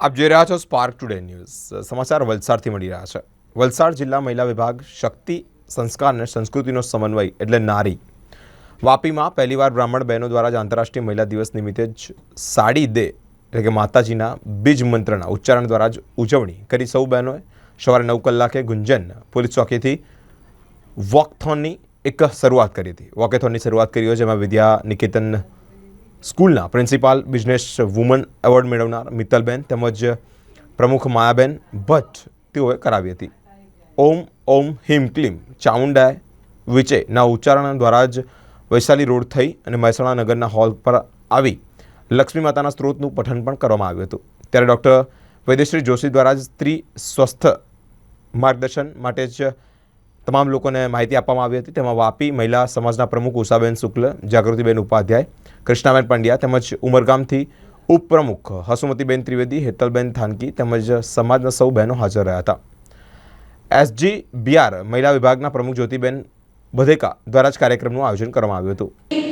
આપ જોઈ રહ્યા છો સ્પાર્ક ટુડે ન્યૂઝ સમાચાર વલસાડથી મળી રહ્યા છે. વલસાડ જિલ્લા મહિલા વિભાગ શક્તિ, સંસ્કાર અને સંસ્કૃતિનો સમન્વય એટલે નારી. વાપીમાં પહેલીવાર બ્રાહ્મણ બહેનો દ્વારા જ આંતરરાષ્ટ્રીય મહિલા દિવસ નિમિત્તે જ સાડી દે એટલે કે માતાજીના બીજ મંત્રના ઉચ્ચારણ દ્વારા જ ઉજવણી કરી સૌ બહેનોએ. સવારે નવ કલાકે ગુંજન પોલીસ ચોકીથી વોકથોનની એક શરૂઆત કરી હતી. વોકેથોનની શરૂઆત કરી હોય જેમાં વિદ્યા, નિકેતન સ્કૂલના પ્રિન્સિપાલ, બિઝનેસ વુમન એવોર્ડ મેળવનાર મિત્તલબેન તેમજ પ્રમુખ માયાબેન ભટ્ટ તેઓએ કરાવી હતી. ઓમ ઓમ હિમ ક્લીમ ચામુંડાય વિચેના ઉચ્ચારણ દ્વારા જ વૈશાલી રોડ થઈ અને મહેસાણા નગરના હોલ પર આવી લક્ષ્મી માતાના સ્ત્રોતનું પઠન પણ કરવામાં આવ્યું હતું. ત્યારે ડૉક્ટર વૈદ્યશ્રી જોશી દ્વારા જ સ્ત્રી સ્વસ્થ માર્ગદર્શન માટે જ તમામ લોકોને માહિતી આપવામાં આવી હતી. તેમાં વાપી મહિલા સમાજના પ્રમુખ ઉષાબેન શુક્લ, જાગૃતિબેન ઉપાધ્યાય કૃષ્ણાબેન પંડ્યા તેમજ ઉમરગામથી ઉપપ્રમુખ હસુમતીબેન ત્રિવેદી, હેતલબેન થાનકી તેમજ સમાજના સૌ બહેનો હાજર રહ્યા હતા. એસજી બીઆર મહિલા વિભાગના પ્રમુખ જ્યોતિબેન બધેકા દ્વારા જ કાર્યક્રમનું આયોજન કરવામાં આવ્યું હતું.